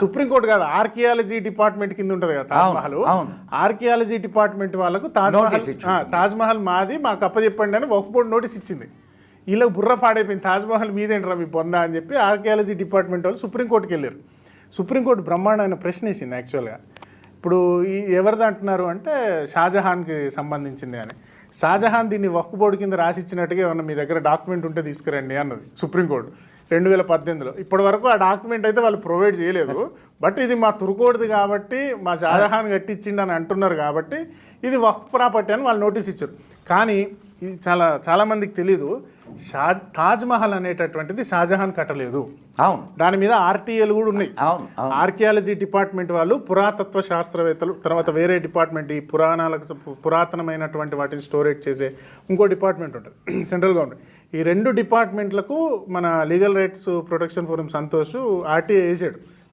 Supreme court కాదు archaeology department కింద ఉంటది కదా తాజ్ అవును, మహల్ అవును. ఆర్కియాలజీ డిపార్ట్మెంట్ వాళ్ళకు తాజ్ మహల్ Notice ఇచ్చింది. ఆ, తాజ్ మహల్ మాది మాకు అప్పచెప్పండి అని ఒక బోర్డు నోటీస్ ఇచ్చింది. వీళ్ళకి బుర్ర పాడైపోయింది తాజ్ మహల్ మీదేంట్రా మీ పొందా అని చెప్పి ఆర్కియాలజీ డిపార్ట్మెంట్ వాళ్ళు సుప్రీంకోర్టుకి వెళ్ళారు. సుప్రీంకోర్టు బ్రహ్మాండమైన ప్రశ్న వేసింది యాక్చువల్గా ఇప్పుడు ఈ ఎవరిది అంటున్నారు అంటే షాజహాన్కి సంబంధించింది అని. షాజహాన్ దీన్ని వక్ఫ్ బోర్డు కింద రాసి ఇచ్చినట్టుగా ఏమన్నా మీ దగ్గర డాక్యుమెంట్ ఉంటే తీసుకురండి అన్నది సుప్రీంకోర్టు. రెండు వేల పద్దెనిమిదిలో. ఇప్పటి వరకు ఆ డాక్యుమెంట్ అయితే వాళ్ళు ప్రొవైడ్ చేయలేదు. బట్ ఇది మా తురుకోడిది కాబట్టి మా షాజహాన్ కట్టించిండు అని అంటున్నారు కాబట్టి ఇది వక్ ప్రాపర్టీ అని వాళ్ళు నోటీస్ ఇచ్చారు. కానీ ఇది చాలా చాలామందికి తెలీదు. షా తాజ్ మహల్ అనేటటువంటిది షాజహాన్ కట్టలేదు. అవును. దాని మీద ఆర్టీఏలు కూడా ఉన్నాయి. అవును ఆర్కియాలజీ డిపార్ట్మెంట్ వాళ్ళు పురాతత్వ శాస్త్రవేత్తలు తర్వాత వేరే డిపార్ట్మెంట్ ఈ పురాణాలకు పురాతనమైనటువంటి వాటిని స్టోరేజ్ చేసే ఇంకో డిపార్ట్మెంట్ ఉంటుంది. Central government. ఈ రెండు డిపార్ట్మెంట్లకు మన legal rights protection forum Santosh RTA వేసాడు.